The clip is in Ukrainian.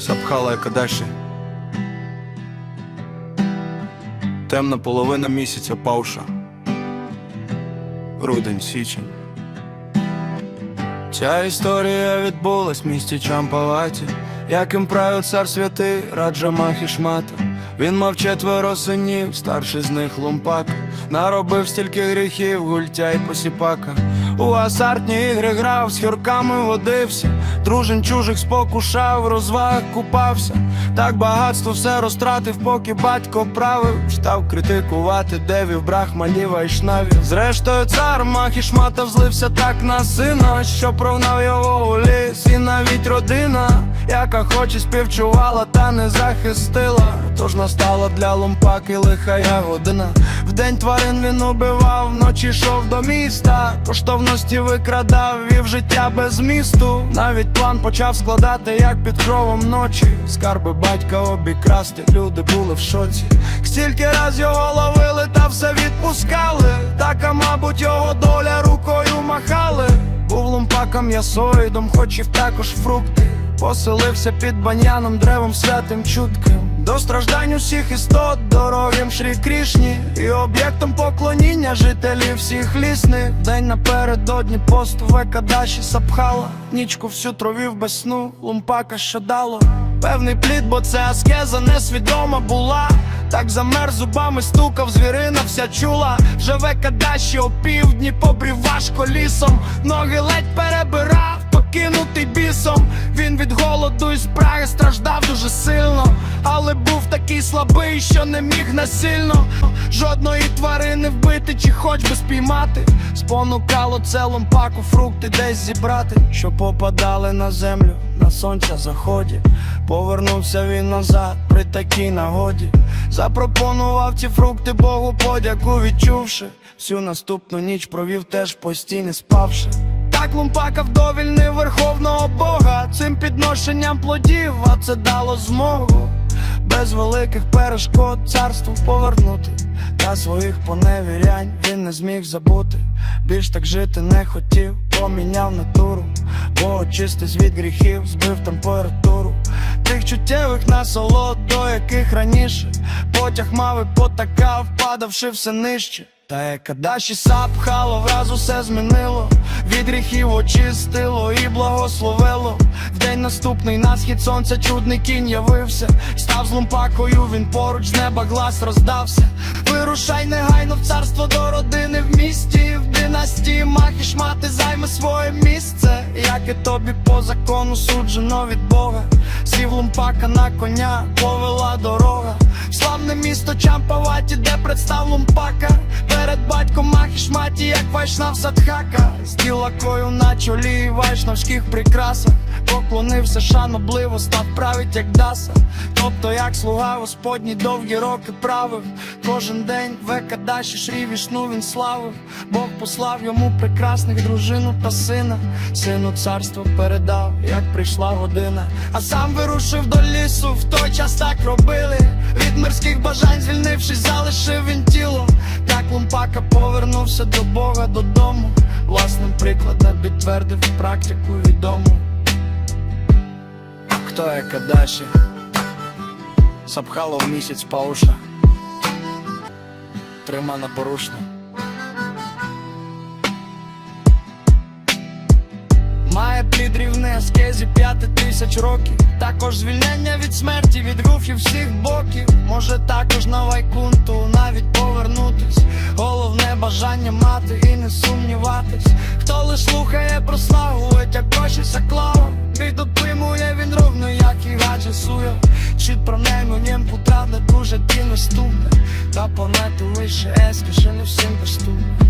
Сапхала Кадаші. Темна половина місяця пауша. Грудень, січень. Ця історія відбулась в місті Чампалаті, яким правив цар святий Раджа Махішмата. Він мав четверо синів, старший з них лумпак. Наробив стільки гріхів, гультя й посіпака. У азартні ігри грав, з хюрками водився, дружин чужих спокушав, розваг купався. Так багатство все розтратив, поки батько правив. Став критикувати девів, брахманів, вайшнавів. Зрештою, цар Махішмата взлився так на сина, що прогнав його у ліс, і навіть родина, яка хоч і співчувала, та не захистила. Тож настала для лумпаки лиха година. Вдень тварин він убивав, вночі йшов до міста, коштовності викрадав, вів життя без змісту. Навіть план почав складати, як під кровом ночі. Скарби батька обікрасти, люди були в шоці. Стільки раз його ловили та все відпускали. Так, а мабуть, його доля рукою махали. Був лумпаком ясоїдом, хотів також фрукти. Поселився під баняном, древом святим чутким. До страждань усіх істот, дорогим Шрі Крішні І об'єктом поклоніння жителів всіх лісних День напередодні посту Векадаші Сапхала Нічку всю тровів без сну, лумпака що дало. Певний плід, бо це аскеза несвідома була. Так замер зубами стукав, звірина вся чула. Живе кадаші опівдні, побрів важко лісом. Ноги ледь перебирав, покинутий бісом. Він від голоду і спраги страждав дуже сильно. Але був такий слабий, що не міг насильно. Жодної тварини вбити чи хоч би спіймати. Спонукало це ломпаку фрукти десь зібрати. Що попадали на землю на сонця заході. Повернувся він назад при такій нагоді. Запропонував ці фрукти Богу подяку відчувши. Всю наступну ніч провів теж постійно спавши Так лумпака вдовільнив верховного Бога. Цим підношенням плодів, а це дало змогу. Без великих перешкод царству повернути. Та своїх поневірянь він не зміг забути. Більш так жити не хотів, поміняв натуру. Бо очистись від гріхів, збив температуру. Тих чуттєвих насолод, до яких раніше. Потяг мав і потакав, падавши все нижче. Та яка даші сапхало, враз усе змінило, від гріхів очистило і благословило. В день наступний на схід сонця чудний кінь явився. Став з лумпакою, він поруч з неба глас роздався. Вирушай негайно в царство до родини в місті, в династії махи шмати займе своє місце. Як і тобі по закону суджено від Бога. Сів лумпака на коня, повела дорога. Славне місто Чампаваті, де представ лумпака батьком Махішматі, як вайшнав садхака? З ділакою на чолі, вайшнавських прикрасах Поклонився шанобливо, став править, як даса. Тобто, як слуга Господній довгі роки правив. Кожен день векадаші Шрі Вішну він славив. Бог послав йому прекрасних дружину та сина. Сину царство передав, як прийшла година. А сам вирушив до лісу, в той час так робили. Від мирських бажань звільнившись, залишив він тіло Так лумпака повернувся до Бога додому Власним прикладом підтвердив практику відому. Хто є Кадаші? Сапхало в місяць пауша. Трима на порушне Має плід рівне аскезі п'яти тисяч років. Також звільнення від смерті, від руфів всіх боків. Може також на вайкунту навіть повернутись сумніватись Хто лиш слухає про славу, як гроші Мій Підотримує він ровно, як і гадже сує. Чит про нему нім путравне дуже дійно ступне Та планету лише еспіше не всім доступне